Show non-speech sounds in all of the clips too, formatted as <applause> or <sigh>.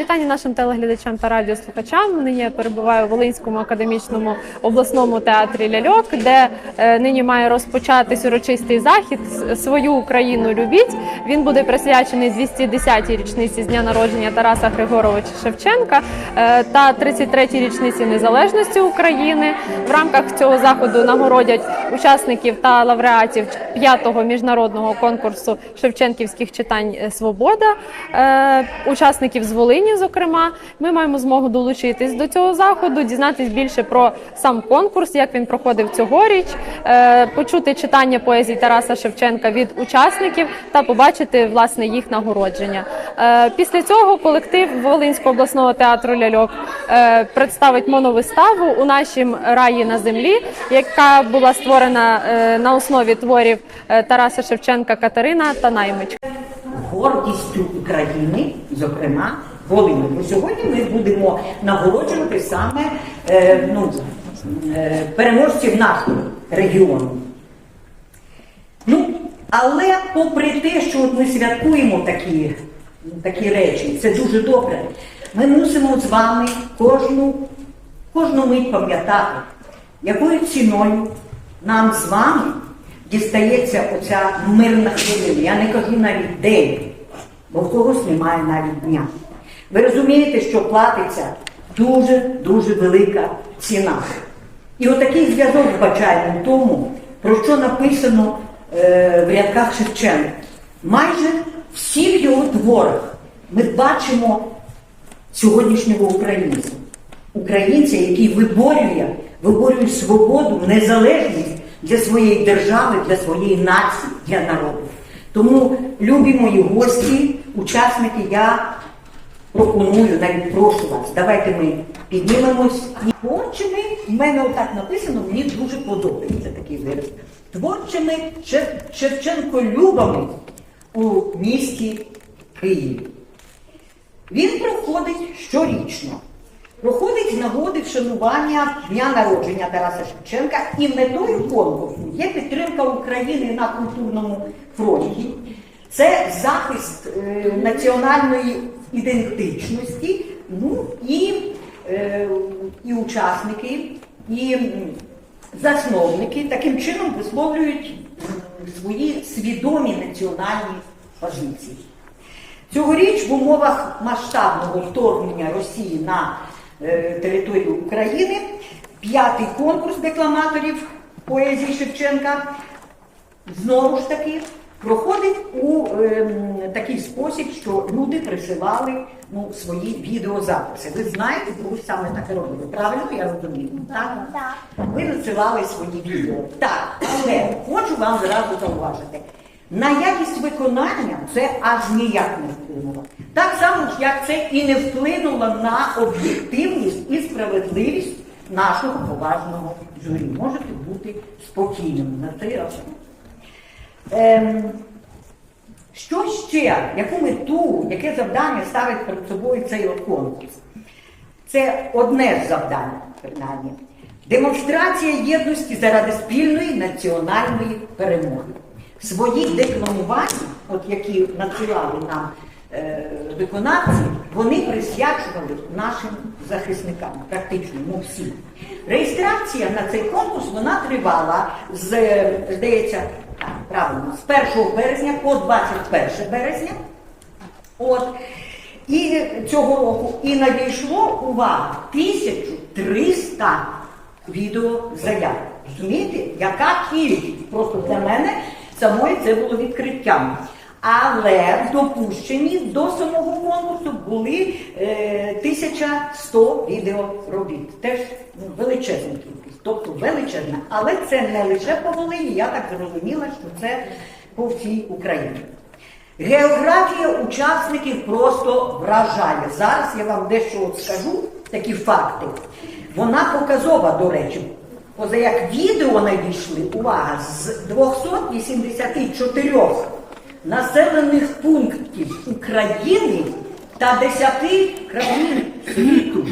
Вітання нашим телеглядачам та радіослухачам. Нині я перебуваю у Волинському академічному обласному театрі Ляльок, де е, нині має розпочатись урочистий захід Свою Україну любіть. Він буде присвячений 210-й річниці з дня народження Тараса Григоровича Шевченка е, та 33-й річниці незалежності України. В рамках цього заходу нагородять учасників та лауреатів п'ятого міжнародного конкурсу Шевченківських читань Свобода, е, учасників з Волині. Зокрема, ми маємо змогу долучитись до цього заходу, дізнатись більше про сам конкурс, як він проходив цьогоріч, е, почути читання поезії Тараса Шевченка від учасників та побачити власне їх нагородження. Е, Після цього колектив Волинського обласного театру Ляльок е, представить моновиставу у нашім раї на землі, яка була створена на основі творів Тараса Шевченка Катерина та Наймич. гордістю України, зокрема Волині. Бо сьогодні ми будемо нагороджувати саме е, ну, е, переможців нашого регіону. Ну, але попри те, що от ми святкуємо такі, такі речі, це дуже добре. Ми мусимо з вами кожну, кожну мить пам'ятати, якою ціною нам з вами дістається оця мирна хвилина. Я не кажу навіть день, бо в когось немає навіть дня. Ви розумієте, що платиться дуже-дуже велика ціна. І отакий зв'язок вбачаємо в тому, про що написано е, в рядках Шевченка. Майже всі в його творах ми бачимо сьогоднішнього українця. Українця, який виборює, виборює свободу, незалежність для своєї держави, для своєї нації, для народу. Тому, любі мої гості, учасники, я пропоную, навіть прошу вас, давайте ми піднімемось. Творчими, в мене отак написано, мені дуже подобається такий вираз. Творчими Шев- Шевченко-любами у місті Києві. Він проходить щорічно. Проходить нагоди вшанування дня народження Тараса Шевченка і метою конкурсу є підтримка України на культурному фронті. Це захист е, національної ідентичності, ну і, е, і учасники, і засновники таким чином висловлюють свої свідомі національні позиції. Цьогоріч в умовах масштабного вторгнення Росії на е, територію України п'ятий конкурс декламаторів поезії Шевченка знову ж таки проходить у ем, такий спосіб, що люди присилали ну, свої відеозаписи. Ви знаєте, ви саме так і робили. Правильно я розумію? Так? Ви надсилали свої відео. Так, але хочу вам зразу зауважити. На якість виконання це аж ніяк не вплинуло. Так само, як це і не вплинуло на об'єктивність і справедливість нашого поважного журі. Можете бути спокійними на цей раз. Ем, що ще, яку мету, яке завдання ставить перед собою цей конкурс? Це одне з завдань, принаймні. Демонстрація єдності заради спільної національної перемоги. Свої декламування, от які надсилали нам е, виконавці, вони присвячували нашим захисникам, практично ну, всі. Реєстрація на цей конкурс вона тривала з, здається, правильно, з 1 березня по 21 березня. От. І цього року і надійшло увага 1300 відеозаяв. Розумієте, яка кількість? Просто для мене самої це було відкриттям. Але допущені до самого конкурсу були е, 1100 відеоробіт. Теж величезна кількість, тобто величезна. Але це не лише по Волині, я так зрозуміла, що це по всій Україні. Географія учасників просто вражає. Зараз я вам дещо от скажу, такі факти. Вона показова, до речі. Поза як відео надійшли, увага, з 284 населених пунктів України та 10 країн світу.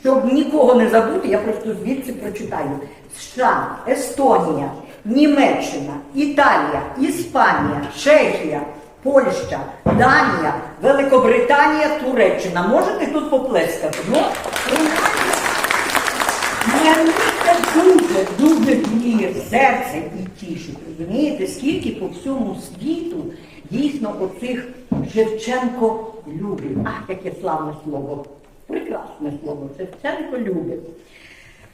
Щоб нікого не забути, я просто звідси прочитаю. США, Естонія, Німеччина, Італія, Іспанія, Чехія, Польща, Данія, Великобританія, Туреччина. Можете тут поплескати? Ну, Мене це дуже, дуже гріє серце і тішить. Розумієте, скільки по всьому світу дійсно оцих Шевченко любить. Ах, яке славне слово. Прекрасне слово. Шевченко любить.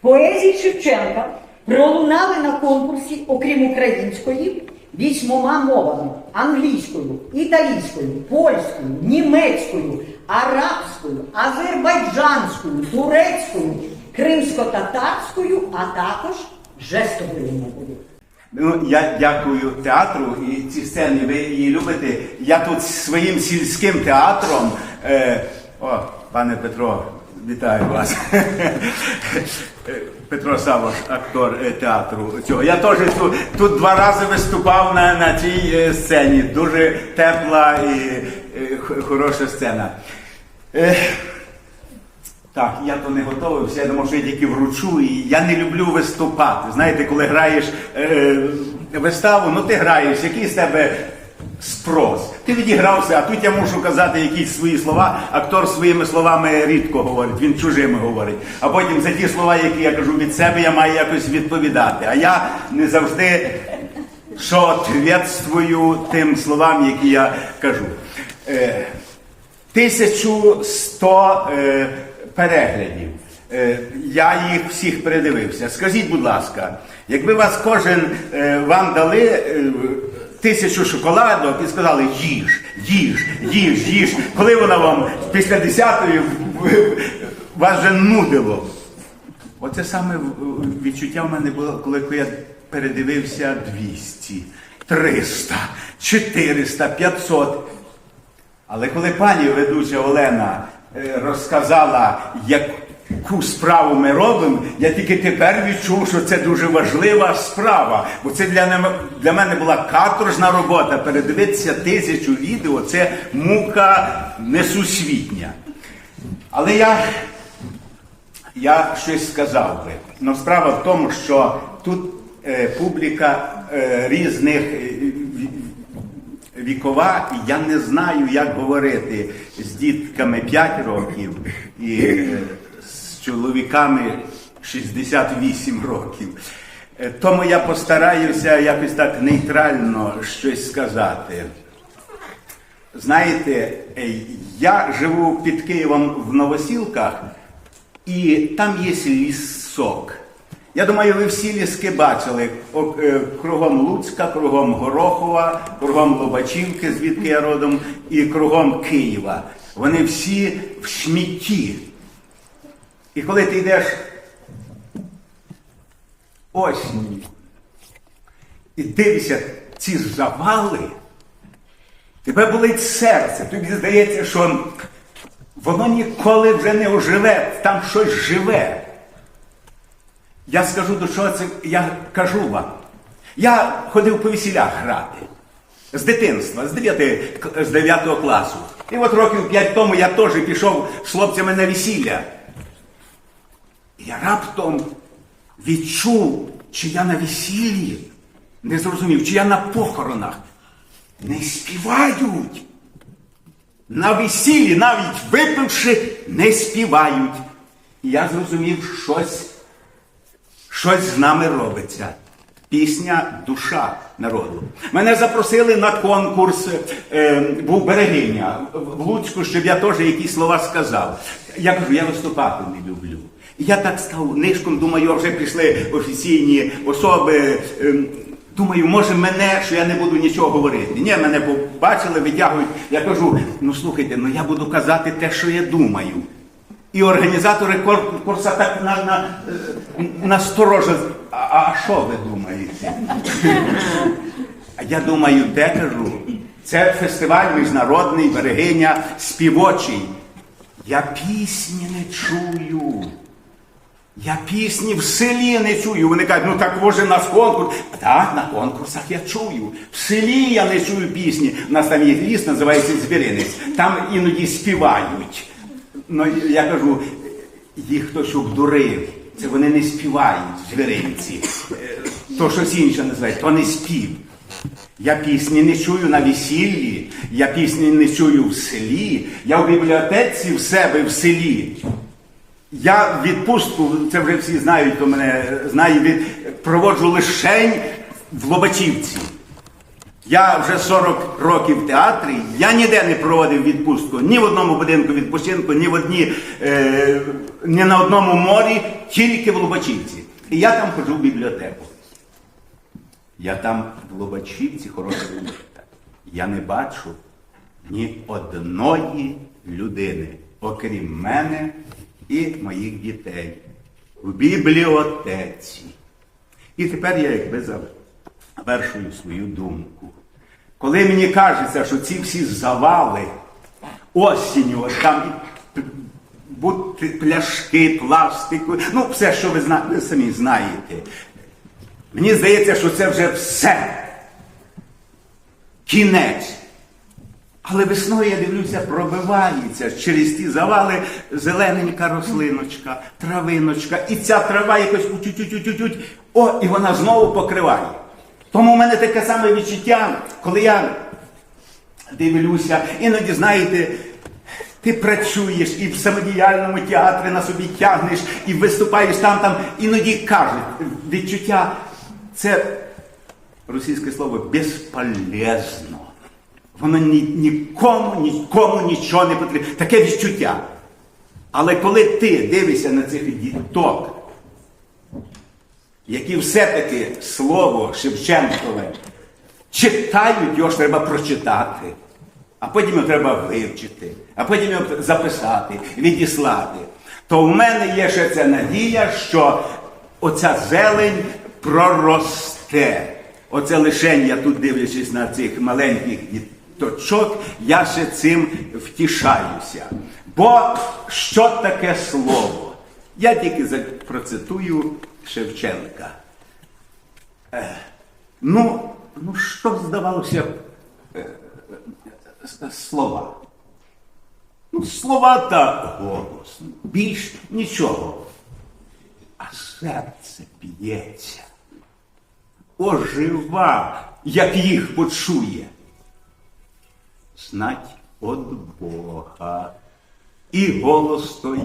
Поезії Шевченка пролунали на конкурсі, окрім української, вісьмома мовами: англійською, італійською, польською, німецькою, арабською, азербайджанською, турецькою, кримсько-татарською, а також жестовою мовою. Ну, я дякую театру і ці сцени, ви її любите. Я тут своїм сільським театром. Е, о, пане Петро, вітаю вас. <laughs> Петро Савош, актор е, театру цього. Я теж тут, тут два рази виступав на, на цій е, сцені. Дуже тепла і е, хороша сцена. Е, так, я то не готовився, я думав, що я тільки вручу, і я не люблю виступати. Знаєте, коли граєш е, виставу, ну ти граєш, який з тебе спрос. Ти відігрався, а тут я мушу казати якісь свої слова. Актор своїми словами рідко говорить, він чужими говорить. А потім за ті слова, які я кажу від себе, я маю якось відповідати. А я не завжди що відповідствую тим словам, які я кажу. Е, 1100 е, переглядів. Е, я їх всіх передивився. Скажіть, будь ласка, якби вас кожен е, вам дали е, тисячу шоколадок і сказали їж, їж, їж, їж, коли вона вам після десятої вас вже нудило. Оце саме відчуття в мене було, коли я передивився 200, 300, 400, 500. Але коли пані ведуча Олена розказала, яку справу ми робимо, я тільки тепер відчув, що це дуже важлива справа. Бо це для, для мене була каторжна робота. Передивитися тисячу відео це мука несусвітня. Але я я щось сказав би. Но справа в тому, що тут е, публіка е, різних е, вікова, я не знаю, як говорити з дітками 5 років і е, з чоловіками 68 років. Е, Тому я постараюся якось так нейтрально щось сказати. Знаєте, е, я живу під Києвом в Новосілках, і там є лісок. Я думаю, ви всі ліски бачили е, кругом Луцька, кругом Горохова, кругом Лобачівки, звідки я родом, і кругом Києва. Вони всі в смітті. І коли ти йдеш осінню і дивишся ці завали, тебе болить серце. Тобі здається, що воно ніколи вже не оживе, там щось живе. Я скажу, до чого це я кажу вам. Я ходив по весілях грати з дитинства, з 9, з 9 класу. І от років 5 тому я теж пішов з хлопцями на весілля. Я раптом відчув, чи я на весіллі, не зрозумів, чи я на похоронах. Не співають. На весіллі, навіть випивши, не співають. І я зрозумів, щось, щось з нами робиться. Пісня душа народу. Мене запросили на конкурс, е, був берегиня в Луцьку, щоб я теж якісь слова сказав. Я кажу, я виступати не люблю. І я так став нишком, думаю, вже прийшли офіційні особи. ем, Думаю, може мене, що я не буду нічого говорити. Ні, мене побачили, витягують. Я кажу, ну слухайте, ну я буду казати те, що я думаю. І організатори конкурсу так на, на, е, насторожили. А, що ви думаєте? Я думаю, те кажу. Це фестиваль міжнародний, берегиня, співочий. Я пісні не чую. Я пісні в селі не чую. Вони кажуть, ну так може нас конкурс. Так, на конкурсах я чую. В селі я не чую пісні. У нас там є ліс, називається Збіринець. Там іноді співають. Ну, я кажу, їх хтось обдурив. Це вони не співають звіринці. Е, То щось інше називають, то не спів. Я пісні не чую на весіллі, я пісні не чую в селі, я в бібліотеці в себе в селі. Я відпустку, це вже всі знають, хто мене знає, проводжу лишень в Лобачівці. Я вже 40 років в театрі, я ніде не проводив відпустку, ні в одному будинку відпочинку, ні в одній, е, ні на одному морі, тільки в Лобачівці. І я там ходжу в бібліотеку. Я там в Лобачівці хороша бібліотека. Я не бачу ні одної людини, окрім мене і моїх дітей, в бібліотеці. І тепер я якби завершую свою думку. Коли мені кажеться, що ці всі завали осінню, там будь пляшки, пластику, ну все, що ви, зна... ви самі знаєте. Мені здається, що це вже все. Кінець. Але весною, я дивлюся, пробивається через ті завали зелененька рослиночка, травиночка, і ця трава якось утють-утють-утють, о, і вона знову покриває. Тому в мене таке саме відчуття, коли я дивлюся, іноді, знаєте, ти працюєш і в самодіяльному театрі на собі тягнеш, і виступаєш там, там, іноді кажуть, відчуття це російське слово безполезно. Воно ні, нікому, нікому нічого не потрібно. Таке відчуття. Але коли ти дивишся на цих діток, які все-таки слово Шевченкове читають, його ж треба прочитати, а потім його треба вивчити, а потім його записати, відіслати, то в мене є ще ця надія, що оця зелень проросте. Оце лише я тут дивлячись на цих маленьких діточок, я ще цим втішаюся. Бо що таке слово? Я тільки процитую Шевченка. Е, ну, ну, що здавалося е, е, слова? Ну, слова та голос. Більш нічого. А серце б'ється. Ожива, як їх почує. Знать от Бога. І голос той,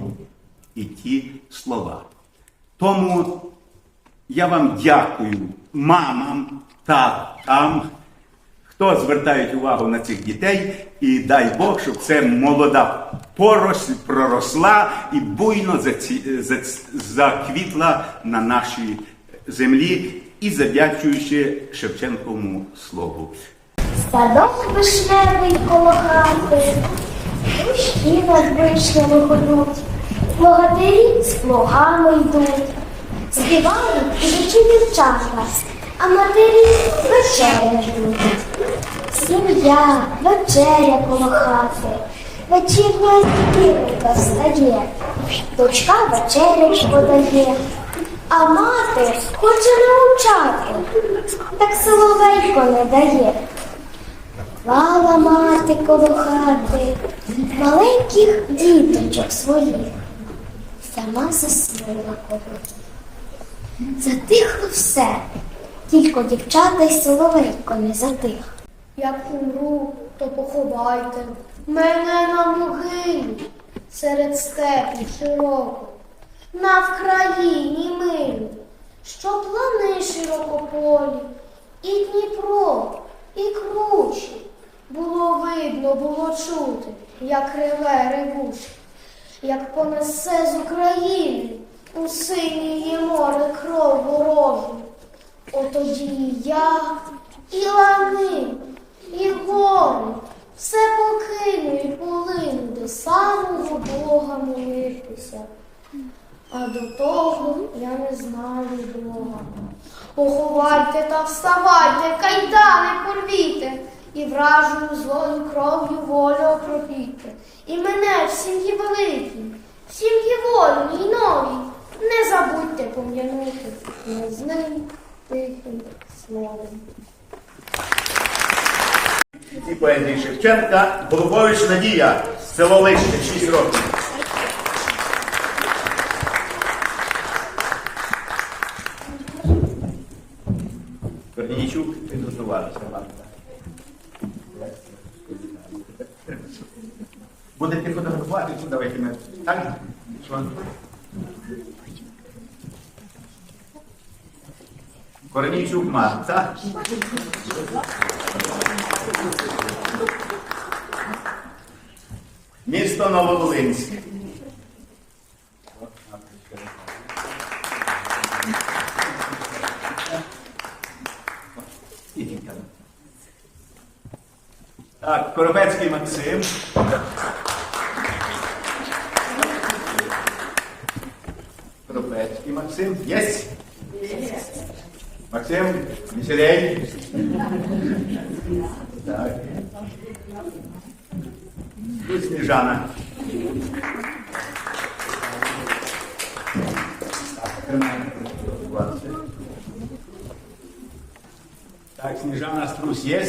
і ті слова. Тому я вам дякую мамам, татам, хто звертають увагу на цих дітей, і дай Бог, щоб це молода поросль проросла і буйно заквітла на нашій землі і завдячуючи Шевченковому слову. Садок вишневий коло хати, дощі над вишнями гудуть, Богатирі з плугами йдуть, співають ідучі дівчата, а матері вечеря ждуть. Сім'я, вечеря коло хати, вечірня зірка встає, дочка вечерять подає, а мати хоче навчати, так соловейко не дає. Клала мати коло хати маленьких діточок своїх, сама заснула коло. Затихло все, тільки дівчата й соловейко не затих. Як умру, то поховайте мене на могилі серед степу широко, на Вкраїні милі, що плани широкополі, і Дніпро, і кручі. Було видно, було чути, як реве ревуш, як понесе з України у синіє море кров ворожу. Отоді і я, і лани, і гори, все покину і полину до самого Бога молитися. А до того я не знаю Бога. Поховайте та вставайте, кайдани порвіте, і вражою злою кров'ю волю окропіте. І мене в сім'ї великій, в Червоні й нові. Не забудьте пом'янути з ним тихим словом. І поезії Шевченка Голубович Надія, село Лище, 6 років. Будете фотографувати, ну, давайте ми так. Корнійчук Марта. Місто Нововолинськ. Так, Коробецький Максим. Максим. Єсть? Максим, веселей. Так. І Сніжана. Так, Сніжана Струс є?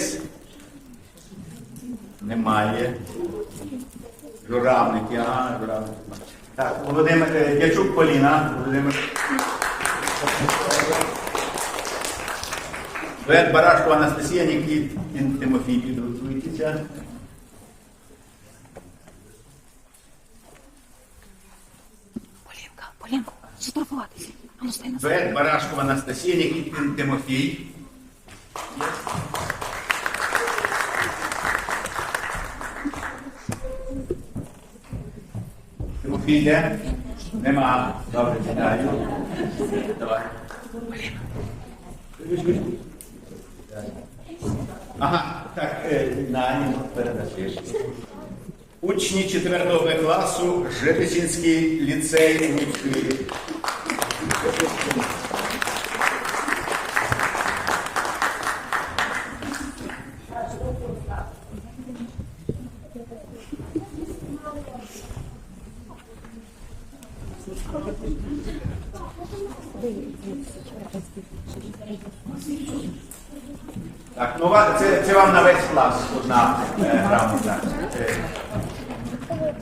Немає. Журавники, ага, журавники. Так, Володимир е, Дячук Поліна. Володимир. Вет Барашко Анастасія Нікітін Тимофій підготуйтеся. Полінка, Полінка, сфотографуватися. А ну стай на Вет Барашко Анастасія Нікітін Тимофій. Тимофій де? Нема. Добре, читаю. Давай. Ага, так, е, Нані передасиш. Учні 4 Б класу Жепетінський ліцей у Києві. Так, ну ва- це, це вам на весь клас одна е, грамота. Е,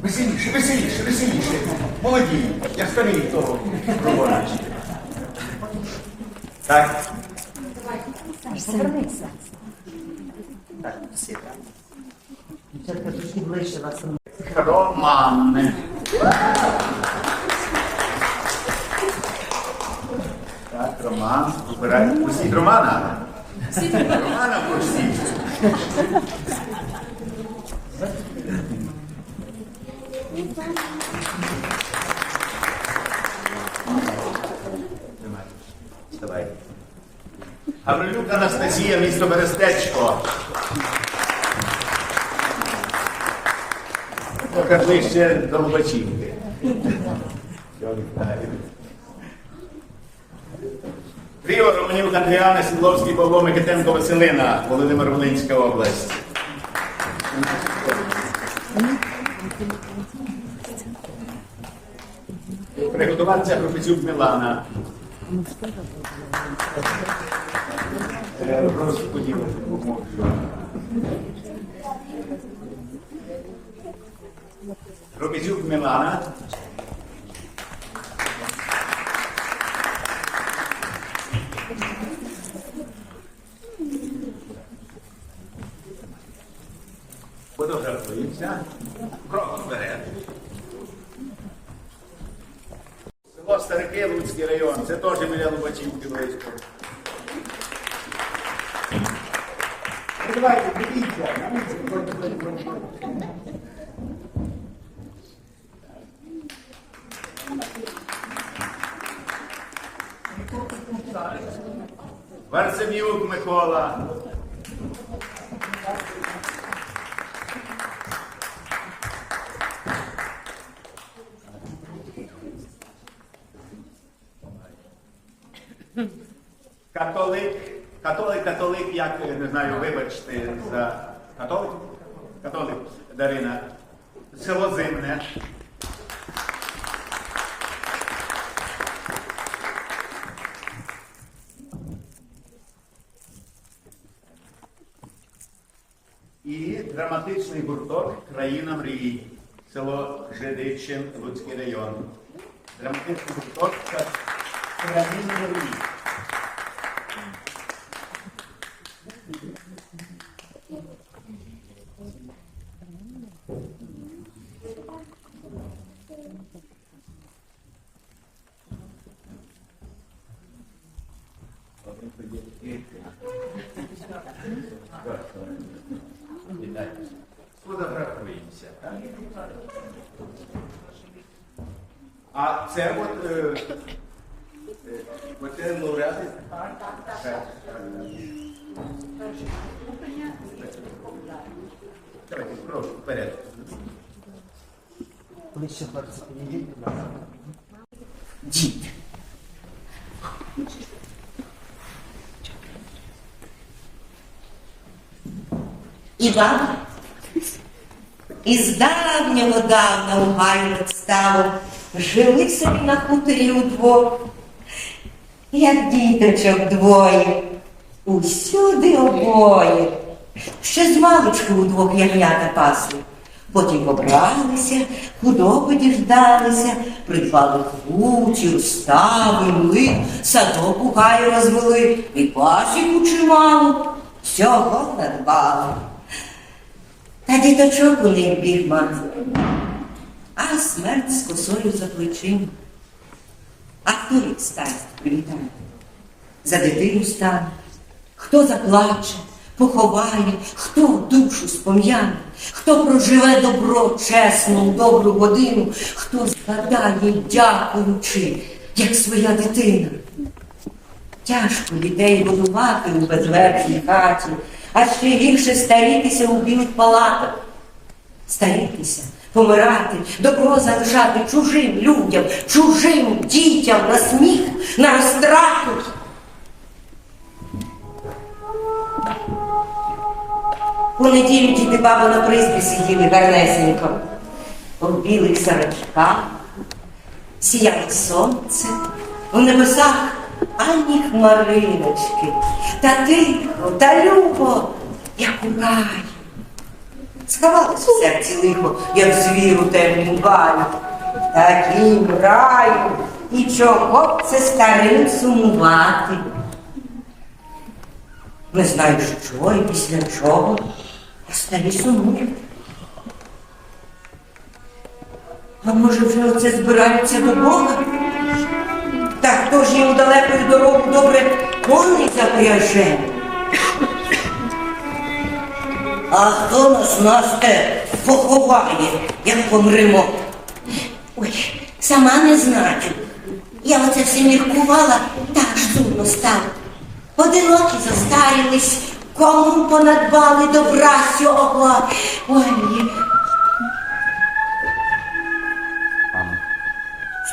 Веселіше, веселіше, веселіше. Молоді, я старий того проводиш. Так, Гаврилюк Анастасія, місто Берестечко. Трохи ближче до Лобачівки. Тріо Романюк Андріана, Сідловський Павло Микитенко Василина, Володимир Волинська область. Приготуватися професюк Мілана. Е. Робізюк Мілана. Фотографуємося. Старики, район. Це теж біля Лубачівки близько. Ну, Давайте, дивіться. Варцем'юк Микола. Католик, католик, католик, як е, не знаю, вибачте за католик? Католик Дарина. Село Зимне. І драматичний гурток Країна мрії. Село Жидичин, Луцький район. Драматичний гурток Країна Итак, сфотографуємося. А це от е, е, оце лауреати? Так. Давайте, прошу, вперед. Ближче І баба із давнього давна у гаю стало, жили собі на хуторі удвох, як діточок двоє, усюди обоє. Ще з маличку удвох ягнята пасли. Потім побралися, худоби діждалися, придбали кучі, стави, млин, садок у гаю розвели, і пасіку чимало, всього надбали. Та діточок у них біг мати, а смерть з косою за плечима. А хто від старість привітає? За дитину стане, хто заплаче, поховає, хто душу спом'яне, хто проживе добро чесну, добру годину, хто згадає, дякуючи, як своя дитина. Тяжко дітей годувати у безверхній хаті, а ще гірше старітися у білих палатах. Старітися, помирати, добро залишати чужим людям, чужим дітям на сміх, на розтрату. У неділю діти баба на призбі сиділи гарнесенько, у білих сорочках, сіяло сонце, у небесах ані хмариночки, та тихо, та любо, як у раї. Сховалось в серці лихо, як звір у темнім гаю. Таким раю, і чого б це старим сумувати. Не знаю, що і після чого, а старі сумують. А може вже оце збираються до Бога? Хто ж їм дорогу добре коней запряже? А хто нас Насте поховає, як помремо? Ой, сама не знаю. Я оце все міркувала, та аж сумно стало. Одинокі зостарілись, кому понадбали добра сього. Ой,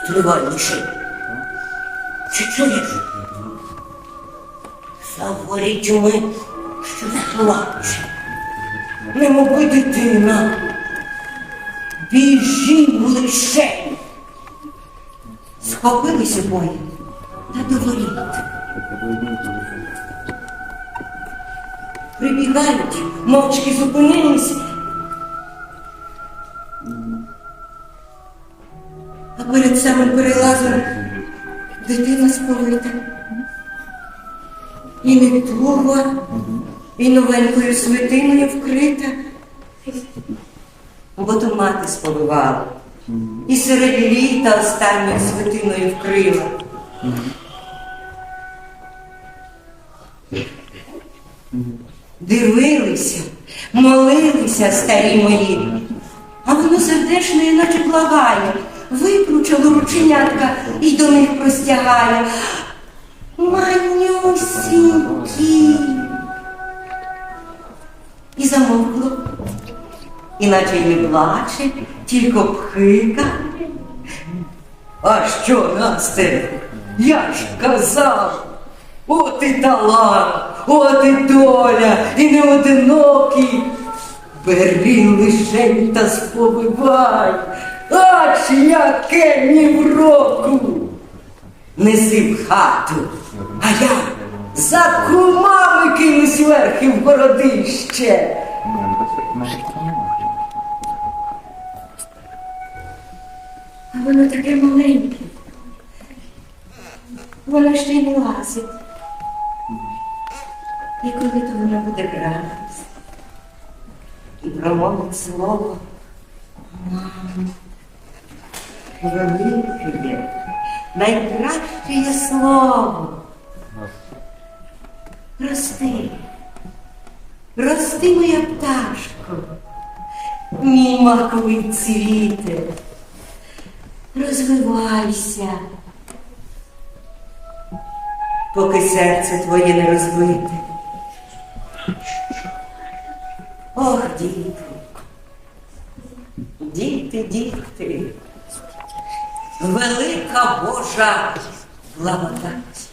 Стривай лише. Чи чуєш? Говорить ми, що заплаче. Не моби дитина. Біжім лише. Схопилися обоє та до воріт. Прибігають, мовчки зупинились. А перед самим перелазом дитина сповита. І не туга, і новенькою свитиною вкрита. Бо то мати сповивала. І серед літа останньою свитиною вкрила. Дивилися, молилися старі мої, а воно сердешне, наче благає, викручало рученятка і до них простягає. Манюсінькі. І замовкло, іначе не плаче, тільки пхика. А що, Насте? Я ж казав, от і талант, от і доля, і не одинокий. Бери лишень та сповивай, ач яке ні в року. Неси в хату, а я за кумами кинусь верхи в городище. А воно таке маленьке. Воно ще й не лазить. І коли то воно буде гратися і промовить слово «Мамо», велике, найкраще є слово. Рости, рости, моя пташко, мій маковий цвіте. розвивайся. Поки серце твоє не розбите. Ох, діти. Діти, діти. Велика Божа благодать.